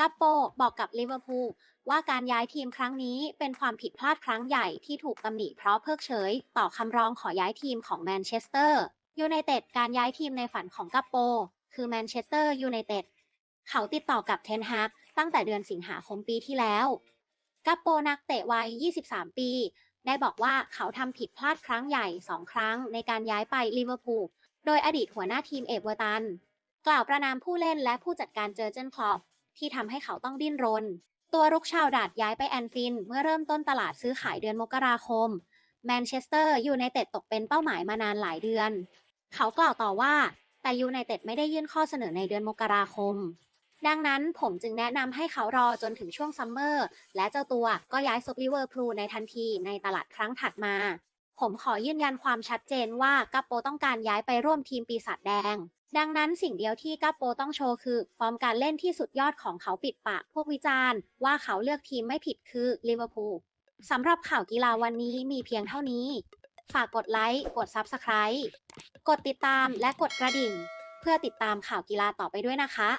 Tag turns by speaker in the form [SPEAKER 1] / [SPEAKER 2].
[SPEAKER 1] กัปโปบอกกับลิเวอร์พูลว่าการย้ายทีมครั้งนี้เป็นความผิดพลาดครั้งใหญ่ที่ถูกตำหนิเพราะเพิกเฉย ต่อคำร้องขอย้ายทีมของแมนเชสเตอร์ยูไนเต็ดการย้ายทีมในฝันของกัปโป คือแมนเชสเตอร์ยูไนเต็ดเขาติดต่อกับเทนฮากตั้งแต่เดือนสิงหาคมปีที่แล้วกัปโปนักเตะวัย 23 ปี ได้บอกว่าเขาทำผิดพลาดครั้งใหญ่2ครั้งในการย้ายไปลิเวอร์พูลโดยอดีตหัวหน้าทีมเอเวอร์ตัน กล่าวประนามผู้เล่นและผู้จัดการเจอเจนคลอป ที่ทำให้เขาต้องดิ้นรน ตัวรุกชาวดาดย้ายไปแอนฟิน เมื่อเริ่มต้นตลาดซื้อขายเดือนมกราคม แมนเชสเตอร์ยูไนเต็ดตกเป็นเป้าหมายมานานหลายเดือน เขากล่าวต่อว่าแต่ยูไนเต็ดไม่ได้ยื่นข้อเสนอในเดือนมกราคม ดังนั้นผมจึงแนะนำให้เขารอจนถึงช่วงซัมเมอร์และเจ้าตัวก็ย้ายซบลิเวอร์พูลในทันทีในตลาดครั้งถัดมา ผมขอยืนยันความชัดเจนว่ากัปโปต้องการย้ายไปร่วมทีมปีศาจแดง ดังนั้นสิ่งเดียวที่กัปโปต้องโชว์คือ ฟอร์มการเล่นที่สุดยอดของเขาปิดปากพวกวิจารณ์ ว่าเขาเลือกทีมไม่ผิดคือลิเวอร์พูลสำหรับข่าวกีฬาวันนี้มีเพียงเท่านี้ ฝากกดไลค์ กด Subscribe กดติดตามและกดกระดิ่ง เพื่อติดตามข่าวกีฬาต่อไปด้วยนะคะ